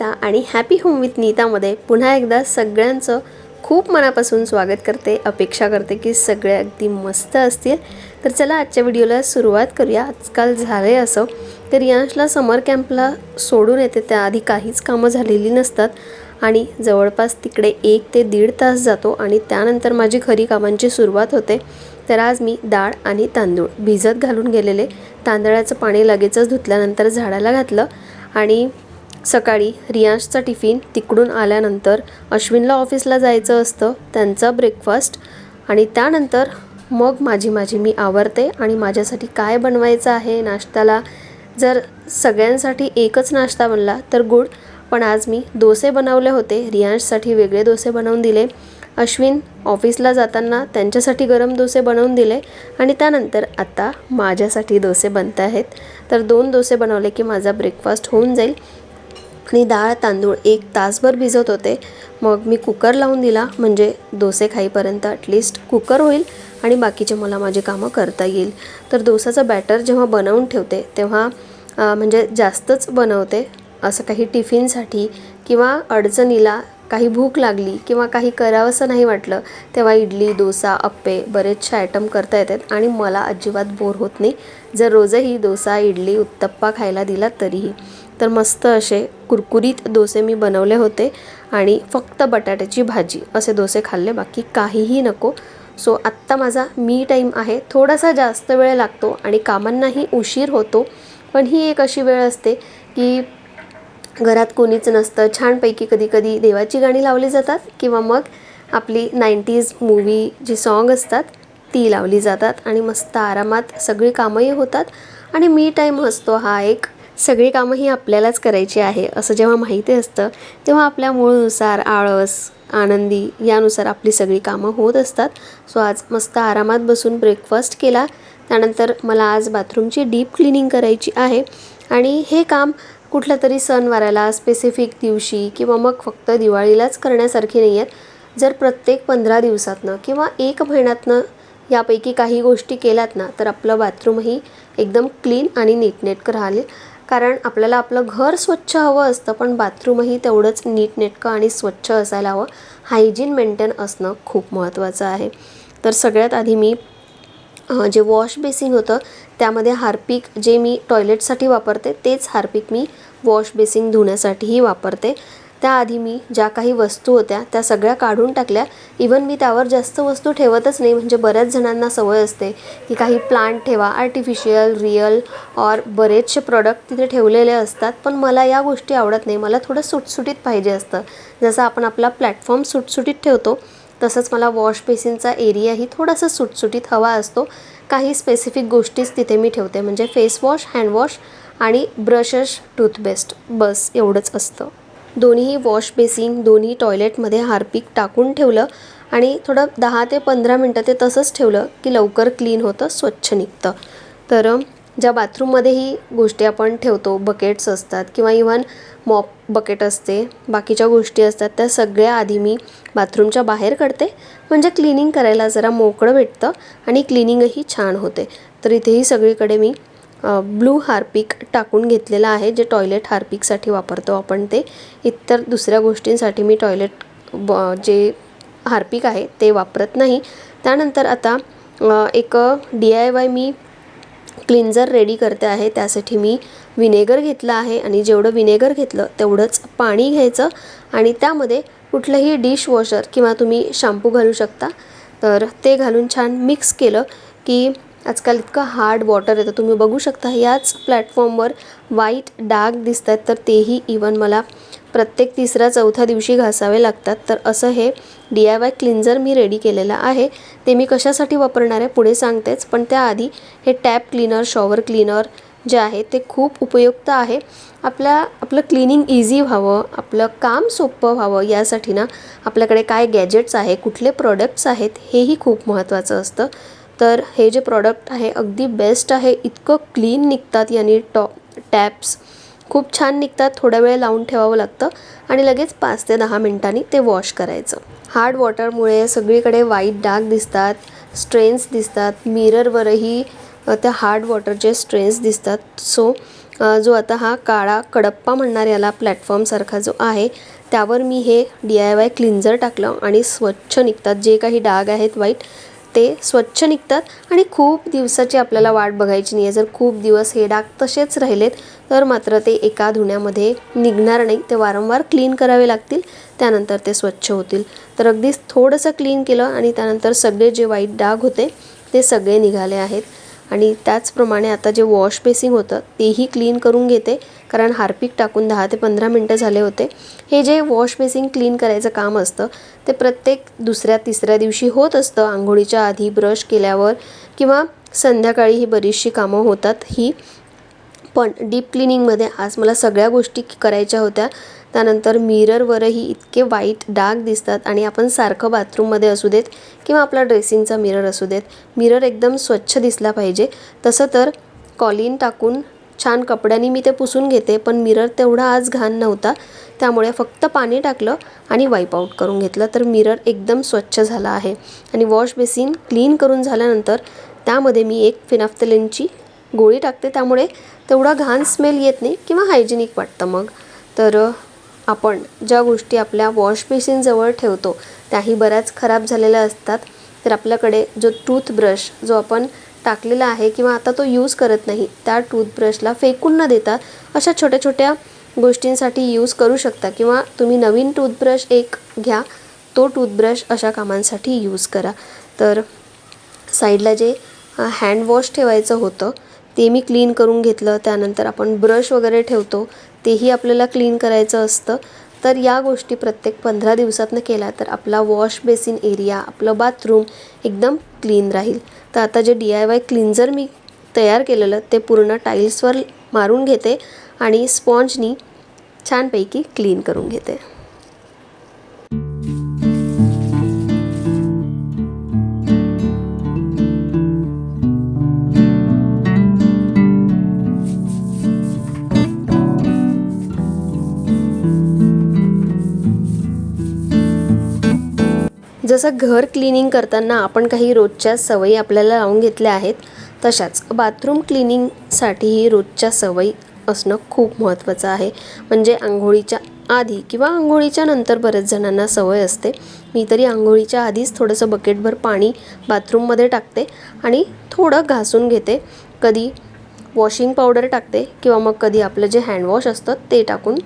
नीता आणि happy home with नीतामध्ये पुन्हा एकदा सगळ्यांचं खूप मनापासून स्वागत करते. अपेक्षा करते की सगळे अगदी मस्त असतील. तर चला आजच्या व्हिडिओला सुरुवात करूया. आजकाल झालं आहे असं. तर यांशला समर कॅम्पला सोडून येते. त्याआधी काहीच कामं झालेली नसतात. आणि जवळपास तिकडे एक ते दीड तास जातो आणि त्यानंतर माझी खरी कामांची सुरुवात होते. तर आज मी डाळ आणि तांदूळ भिजत घालून गेलेले. तांदळाचं पाणी लगेचच धुतल्यानंतर झाडाला घातलं. आणि सकाळी रियांशचा टिफिन तिकडून आल्यानंतर अश्विनला ऑफिसला जायचं असतं त्यांचा ब्रेकफास्ट आणि त्यानंतर मग माझी माझी मी आवरते आणि माझ्यासाठी काय बनवायचं आहे नाश्त्याला. जर सगळ्यांसाठी एकच नाश्ता बनला तर गुड पण आज मी डोसे बनवले होते. रियांशसाठी वेगळे डोसे बनवून दिले. अश्विन ऑफिसला जाताना त्यांच्यासाठी गरम डोसे बनवून दिले आणि त्यानंतर आता माझ्यासाठी डोसे बनत आहेत तर दोन डोसे बनवले की माझा ब्रेकफास्ट होऊन जाईल. आणि डाळ तांदूळ एक तासभर भिजत होते. मग मी कुकर लावून दिला. म्हणजे डोसे खाईपर्यंत ॲटलिस्ट कुकर होईल आणि बाकीचे मला माझे कामं करता येईल. तर डोसाचं बॅटर जेव्हा बनवून ठेवते तेव्हा म्हणजे जास्तच बनवते. असं काही टिफिनसाठी किंवा अडचणीला काही भूक लागली किंवा काही करावंसं नाही वाटलं तेव्हा इडली डोसा अप्पे बरेचसे आयटम करता येतात आणि मला अजिबात बोर होत नाही. जर रोजही डोसा इडली उत्तप्पा खायला दिला तरीही. तर मस्त असे कुरकुरीत डोसे मी बनवले होते आणि फक्त बटाट्याची भाजी असे डोसे खाल्ले बाकी काहीही नको. सो आत्ता माझा मी टाईम आहे. थोडासा जास्त वेळ लागतो आणि कामांनाही उशीर होतो. पण ही एक अशी वेळ असते की घरात कोणीच नसतं. छानपैकी कधी कधी देवाची गाणी लावली जातात किंवा मग आपली नाईन्टीज मूवी जी सॉन्ग असतात ती लावली जातात आणि मस्त आरामात सगळी कामंही होतात. आणि मी टाईम असतो हा एक सगळी कामं ही आपल्यालाच करायची आहे असं जेव्हा माहिती असतं तेव्हा आपल्या मूळनुसार आळस आनंदी यानुसार आपली सगळी कामं होत असतात. सो आज मस्त आरामात बसून ब्रेकफास्ट केला. त्यानंतर मला आज बाथरूमची डीप क्लिनिंग करायची आहे. आणि हे काम कुठल्या तरी सणवाराला स्पेसिफिक दिवशी किंवा मग फक्त दिवाळीलाच करण्यासारखी नाही आहेत. जर प्रत्येक पंधरा दिवसातनं किंवा एक महिन्यातनं यापैकी काही गोष्टी केल्यात ना तर आपलं बाथरूमही एकदम क्लीन आणि नीटनेटकं राहील. कारण आपल्याला आपलं घर स्वच्छ हवं असतं पण बाथरूमही तेवढंच नीटनेटकं आणि स्वच्छ असायला हवं. हायजीन मेंटेन असणं खूप महत्त्वाचं आहे. तर सगळ्यात आधी मी जे वॉश बेसिन होतं त्यामध्ये हार्पिक जे मी टॉयलेटसाठी वापरते तेच हार्पिक मी वॉश बेसिन धुण्यासाठीही वापरते. त्याआधी मी ज्या काही वस्तू होत्या त्या सगळ्या काढून टाकल्या. इवन मी त्यावर जास्त वस्तू ठेवतच नाही. म्हणजे बऱ्याच जणांना सवय असते की काही प्लांट ठेवा आर्टिफिशियल रिअल और बरेचसे प्रॉडक्ट तिथे ठेवलेले असतात. पण मला या गोष्टी आवडत नाही. मला थोडं सुटसुटीत पाहिजे असतं. जसं आपण आपला प्लॅटफॉर्म सुटसुटीत ठेवतो तसंच मला वॉश बेसिनचा एरियाही थोडासा सुटसुटीत हवा असतो. काही स्पेसिफिक गोष्टीच तिथे मी ठेवते. म्हणजे फेस वॉश हँडवॉश आणि ब्रशेस टूथपेस्ट बस एवढंच असतं. दोन्हीही वॉश बेसिन दोन्ही टॉयलेटमध्ये हार्पिक टाकून ठेवलं आणि थोडं दहा ते पंधरा मिनटं ते तसंच ठेवलं की लवकर क्लीन होतं स्वच्छ निघतं. तर ज्या बाथरूममध्येही गोष्टी आपण ठेवतो बकेट्स असतात किंवा इव्हन मॉप बकेट असते बाकीच्या गोष्टी असतात त्या सगळ्या आधी मी बाथरूमच्या बाहेर काढते. म्हणजे क्लिनिंग करायला जरा मोकळं भेटतं आणि क्लिनिंगही छान होते. तर इथेही सगळीकडे मी ब्लू हार्पिक टाकून घेतलेलं आहे जे टॉयलेट हार्पिकसाठी वापरतो आपण ते. इतर दुसऱ्या गोष्टींसाठी मी टॉयलेट ब जे हार्पिक आहे ते वापरत नाही. त्यानंतर आता एक डी आय वाय मी क्लिन्झर रेडी करते आहे त्यासाठी मी विनेगर घेतलं आहे आणि जेवढं विनेगर घेतलं तेवढंच पाणी घ्यायचं आणि त्यामध्ये कुठलंही डिशवॉशर किंवा तुम्ही शॅम्पू घालू शकता. तर ते घालून छान मिक्स केलं की आजकाल इतकं हार्ड वॉटर येतं तुम्ही बघू शकता याच प्लॅटफॉर्मवर वाईट डाग दिसत आहेत तर तेही इवन मला प्रत्येक तिसऱ्या चौथ्या दिवशी घासावे लागतात. तर असं हे डी आय वाय क्लिन्झर मी रेडी केलेलं आहे. ते मी कशासाठी वापरणार आहे पुढे सांगतेच पण त्याआधी हे टॅप क्लीनर शॉवर क्लीनर जे आहे ते खूप उपयुक्त आहे. आपल्या आपलं क्लिनिंग इझी व्हावं आपलं काम सोपं व्हावं यासाठी ना आपल्याकडे काय गॅजेट्स आहे कुठले प्रोडक्ट्स आहेत हेही खूप महत्त्वाचं असतं. तर हे जे प्रॉडक्ट आहे अगदी बेस्ट आहे. इतकं क्लीन निघतात याने टॉ टॅप्स खूप छान निघतात. थोडा वेळ लावून ठेवावं लागतं. आणि लगेच पाच ते दहा मिनिटांनी ते वॉश करायचं. हार्ड वॉटरमुळे सगळीकडे वाईट डाग दिसतात स्ट्रेन्स दिसतात. मिररवरही त्या हार्ड वॉटरचे स्ट्रेन्स दिसतात. सो जो आता हा काळा कडप्पा म्हणणार याला प्लॅटफॉर्मसारखा जो आहे त्यावर मी हे डी आय वाय क्लिन्झर टाकलं आणि स्वच्छ निघतात. जे काही डाग आहेत वाईट ते स्वच्छ निघतात आणि खूप दिवसाची आपल्याला वाट बघायची नाही. आहे जर खूप दिवस हे डाग तसेच राहिलेत तर मात्र ते एका धुण्यामध्ये निघणार नाही. ते वारंवार क्लीन करावे लागतील त्यानंतर ते स्वच्छ होतील. तर अगदीच थोडंसं क्लीन केलं आणि त्यानंतर सगळे जे वाईट डाग होते ते सगळे निघाले आहेत. आणि त्याचप्रमाणे आता जे वॉश बेसिंग होतं तेही क्लीन करून घेते. कारण हार्पिक टाकून दहा ते पंधरा मिनटं झाले होते. हे जे वॉश बेसिन क्लीन करायचं काम असतं ते प्रत्येक दुसऱ्या तिसऱ्या दिवशी होत असतं. आंघोळीच्या आधी ब्रश केल्यावर किंवा संध्याकाळी ही बरीचशी कामं होतात ही. पण डीप क्लिनिंगमध्ये आज मला सगळ्या गोष्टी करायच्या होत्या. त्यानंतर मिररवरही इतके वाईट डाग दिसतात आणि आपण सारखं बाथरूममध्ये असू देत किंवा आपला ड्रेसिंगचा मिरर असू देत मिरर एकदम स्वच्छ दिसला पाहिजे. तसं तर कॉलिन टाकून छान कपड्यांनी मी ते पुसून घेते पण मिरर तेवढा आज घाण नव्हता. त्यामुळे फक्त पाणी टाकलं आणि वाईप आऊट करून घेतलं. तर मिरर एकदम स्वच्छ झाला आहे. आणि वॉश बेसिन क्लीन करून झाल्यानंतर त्यामध्ये मी एक फिनाफ्थलिनची गोळी टाकते. त्यामुळे तेवढा घाण स्मेल येत नाही किंवा हायजेनिक वाटतं मग. तर आपण ज्या गोष्टी आपल्या वॉश बेसिनजवळ ठेवतो त्याही बऱ्याच खराब झालेल्या असतात. तर आपल्याकडे जो टूथब्रश जो आपण टाकलेला आहे किंवा आता तो यूज करत नाही. त्या टूथब्रशला फेकून न देता अशा छोट्या छोट्या गोष्टींसाठी यूज करू शकता किंवा तुम्ही नवीन टूथब्रश एक घ्या तो टूथब्रश अशा कामांसाठी यूज करा. तर साईडला जे हँड वॉश ठेवायचं होतं ते मी क्लीन करून घेतलं. त्यानंतर आपण ब्रश वगैरे ठेवतो तेही आपल्याला क्लीन करायचं असतं. तर या गोष्टी प्रत्येक पंधरा दिवसातनं केल्या तर आपला वॉश बेसिन एरिया आपलं बाथरूम एकदम क्लीन राहील. तर आता जे डी आय वाय क्लिन्झर मी तयार केलेलं ते पूर्ण टाईल्सवर मारून घेते आणि स्पॉन्जनी छानपैकी क्लीन करून घेते. जसं घर क्लिनिंग करताना आपण काही रोजच्या सवयी आपल्याला लावून घेतल्या आहेत तशाच बाथरूम क्लिनिंगसाठीही रोजच्या सवयी असणं खूप महत्त्वाचं आहे. म्हणजे आंघोळीच्या आधी किंवा आंघोळीच्या नंतर बऱ्याच जणांना सवय असते. मी तरी आंघोळीच्या आधीच थोडंसं बकेटभर पाणी बाथरूममध्ये टाकते आणि थोडं घासून घेते. कधी वॉशिंग पावडर टाकते किंवा मग कधी आपलं जे हँडवॉश असतं ते टाकून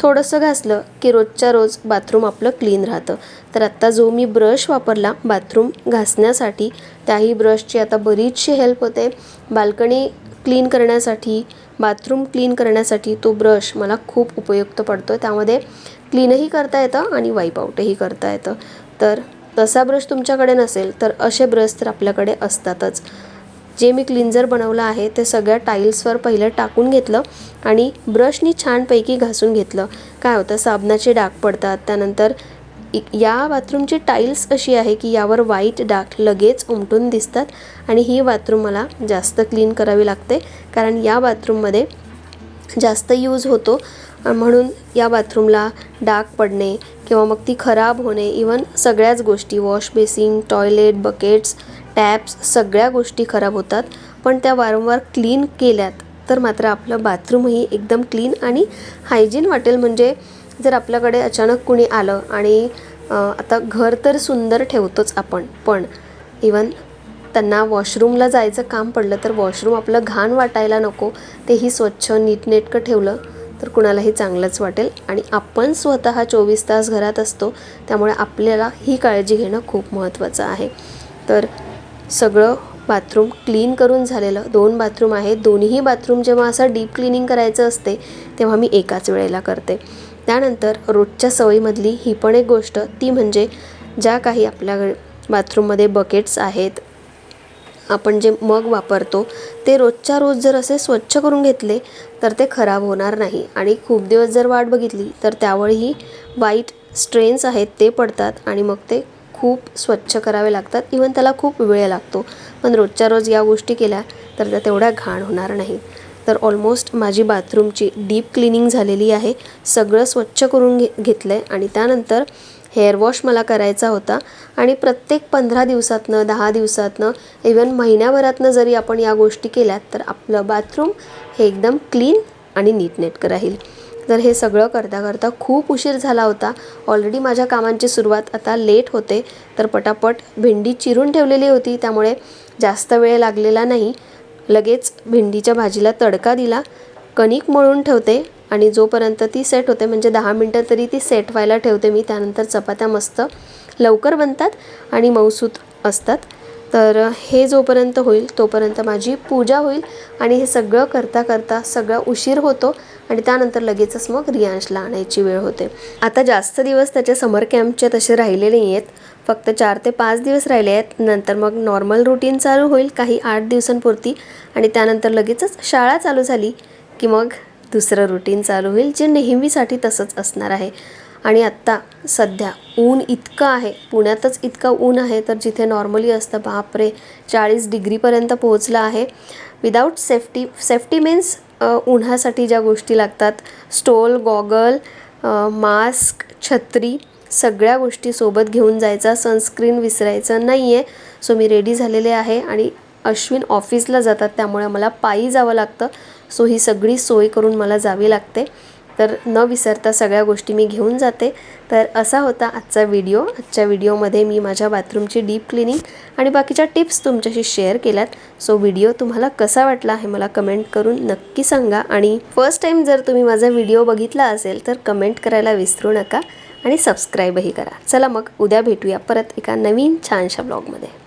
थोडंसं घासलं की रोजच्या रोज बाथरूम आपलं क्लीन राहतं. तर आत्ता जो मी ब्रश वापरला बाथरूम घासण्यासाठी त्याही ब्रशची आता बरीचशी हेल्प होते. बाल्कनी क्लीन करण्यासाठी बाथरूम क्लीन करण्यासाठी तो ब्रश मला खूप उपयुक्त पडतो आहे त्यामध्ये क्लीनही करता येतं आणि वाईप आऊटही करता येतं. तर तसा ब्रश तुमच्याकडे नसेल तर असे ब्रश तर आपल्याकडे असतातच. जे मी क्लिन्झर बनवलं आहे ते सगळ्या टाईल्सवर पहिलं टाकून घेतलं आणि ब्रशनी छानपैकी घासून घेतलं. काय होतं साबणाचे डाग पडतात त्यानंतर इ- या बाथरूमची टाईल्स अशी आहे की यावर वाईट डाग लगेच उमटून दिसतात आणि ही बाथरूम मला जास्त क्लीन करावी लागते कारण या बाथरूममध्ये जास्त यूज होतो. म्हणून या बाथरूमला डाग पडणे किंवा मग ती खराब होणे इवन सगळ्याच गोष्टी wash basin toilet buckets taps सगळ्या गोष्टी खराब होतात पण त्या वारंवार क्लीन केल्यात तर मात्र आपलं बाथरूमही एकदम क्लीन आणि हायजीन वाटेल. म्हणजे जर आपल्याकडे अचानक कुणी आलं आणि आता घर तर सुंदर ठेवतोच आपण पण इवन त्यांना वॉशरूमला जायचं काम पडलं तर वॉशरूम आपलं घाण वाटायला नको तेही स्वच्छ नीटनेटकं ठेवलं तर कुणालाही चांगलंच वाटेल. आणि आपण स्वतः चोवीस तास घरात असतो त्यामुळे आपल्याला ही काळजी घेणं खूप महत्त्वाचं आहे. तर सगळं बाथरूम क्लीन करून झालेलं. दोन बाथरूम आहेत. दोन्हीही बाथरूम जेव्हा असं डीप क्लिनिंग करायचं असते तेव्हा मी एकाच वेळेला करते. त्यानंतर रोजच्या सवयीमधली ही पण एक गोष्ट ती म्हणजे ज्या काही आपल्या बाथरूममध्ये बकेट्स आहेत आपण जे मग वापरतो ते रोजच्या रोज जर असे स्वच्छ करून घेतले तर ते खराब होणार नाही. आणि खूप दिवस जर वाट बघितली तर त्यावरही वाईट स्ट्रेन्स आहेत ते पडतात आणि मग ते खूप स्वच्छ करावे लागतात. इवन त्याला खूप वेळ लागतो. पण रोजच्या रोज या गोष्टी केल्या तर त्या तेवढ्या घाण होणार नाही. तर ऑलमोस्ट माझी बाथरूमची डीप क्लिनिंग झालेली आहे. सगळं स्वच्छ करून घे घेतलं आहे आणि त्यानंतर हेअर वॉश मला करायचा होता. आणि प्रत्येक पंधरा दिवसातनं दहा दिवसातनं इवन महिन्याभरातनं जरी आपण या गोष्टी केल्यात तर आपलं बाथरूम हे एकदम क्लीन आणि नीटनेटकं राहील. तर हे सगळं करता करता खूप उशीर झाला होता. ऑलरेडी माझ्या कामांची सुरुवात आता लेट होते. तर पटापट भेंडी चिरून ठेवलेली होती. त्यामुळे जास्त वेळ लागलेला नाही. लगेच भेंडीच्या भाजीला तडका दिला. कणिक मळून ठेवते आणि जोपर्यंत ती सेट होते म्हणजे दहा मिनटं तरी ती सेट व्हायला ठेवते मी. त्यानंतर चपात्या मस्त लवकर बनतात आणि मऊसूत असतात. तर हे जोपर्यंत होईल तोपर्यंत माझी पूजा होईल आणि हे सगळं करता करता सगळा उशीर होतो आणि त्यानंतर लगेचच मग रियांशला आणायची वेळ होते. आता जास्त दिवस त्याच्या समर कॅम्पचे तसे राहिले नाही आहेत फक्त चार ते पाच दिवस राहिले आहेत. नंतर मग नॉर्मल रुटीन चालू होईल काही आठ दिवसांपुरती आणि त्यानंतर लगेचच शाळा चालू झाली की मग दुसरं रुटीन चालू होईल जे नेहमीसाठी तसंच असणार आहे. आणि आत्ता सध्या ऊन इतकं आहे पुण्यातच इतकं ऊन आहे तर जिथे नॉर्मली असतं बापरे चाळीस डिग्रीपर्यंत पोहोचलं आहे. विदाऊट सेफ्टी सेफ्टी मीन्स उन्हासाठी ज्या गोष्टी लागतात स्टोल गॉगल मास्क छत्री सगळ्या गोष्टी सोबत घेऊन जायचा सनस्क्रीन विसरायचं नाही आहे सो मी रेडी झालेले आहे आणि अश्विन ऑफिसला जातात त्यामुळे मला पायी जावं लागतं. सो ही सगळी सोय करून मला जावी लागते. तर न विसरता सगळ्या गोष्टी मी घेऊन जाते. तर असा होता आजचा व्हिडिओ. आजच्या व्हिडिओमध्ये मी माझ्या बाथरूमची डीप क्लिनिंग आणि बाकीच्या टिप्स तुमच्याशी शेअर केल्यात. सो व्हिडिओ तुम्हाला कसा वाटला हे मला कमेंट करून नक्की सांगा. आणि फर्स्ट टाईम जर तुम्ही माझा व्हिडिओ बघितला असेल तर कमेंट करायला विसरू नका आणि सबस्क्राईबही करा. चला मग उद्या भेटूया परत एका नवीन छानशा ब्लॉगमध्ये.